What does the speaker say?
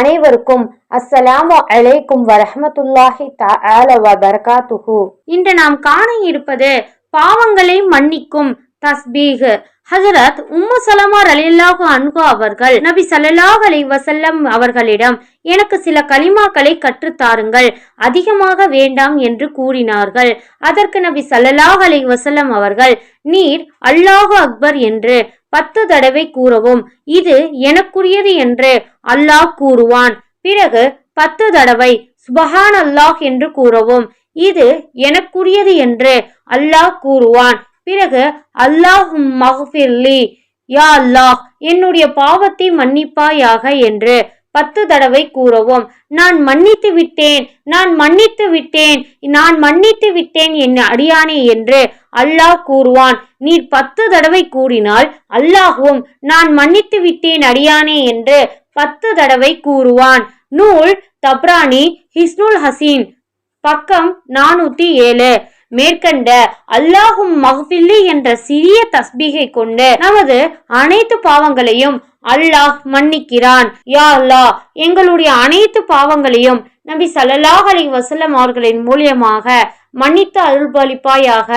அனைவருக்கும் அஸ்ஸலாமு அலைக்கும் வரஹ்மத்துல்லாஹி தஆல வ பரகாத்துஹு இன்று நாம் காண இருப்பது பாவங்களை மன்னிக்கும் தஸ்பீகு ஹசரத் உம்மு சலமா அலில்லாஹு அன்ஹு அவர்கள் நபி சல்லாஹ் அலி வசல்லம் அவர்களிடம் எனக்கு சில கலிமாக்களை கற்றுத்தாருங்கள் அதிகமாக வேண்டாம் என்று கூறினார்கள். அதற்கு நபி சல்லாஹ் அலி வசல்லம் அவர்கள் நீர் அல்லாஹு அக்பர் என்று பத்து தடவை கூறவும் இது எனக்குரியது என்று அல்லாஹ் கூறுவான். பிறகு பத்து தடவை சுபஹான் அல்லாஹ் என்று கூறவும் இது எனக்குரியது என்று அல்லாஹ் கூறுவான். பிறகு அல்லாஹ் மஹ்ஃபிர்லி யா அல்லாஹ் என்னுடைய பாவத்தை மன்னிப்பாயாக என்று பத்து தடவை கூறவும். நான் மன்னித்து விட்டேன் நான் மன்னித்து விட்டேன் நான் மன்னித்து விட்டேன் என் அடியானே என்று அல்லாஹ் கூறுவான். நீர் பத்து தடவை கூறினால் அல்லாஹும் நான் மன்னித்து விட்டேன் அடியானே என்று பத்து தடவை கூறுவான். நூல் தப்ரானி ஹிஸ்னுல் ஹசீன் பக்கம் நானூத்தி ஏழு. மேற்கண்ட அல்லாஹும் மஹ்பில்லி என்ற சிறிய தஸ்பீகை கொண்டு நமது அனைத்து பாவங்களையும் அல்லாஹ் மன்னிக்கிறான். யா அல்லாஹ் எங்களுடைய அனைத்து பாவங்களையும் நபி சல்லாஹ் அலி வஸல்லம் அவர்களின் மூலியமாக மன்னித்து அருள்பாலிப்பாயாக.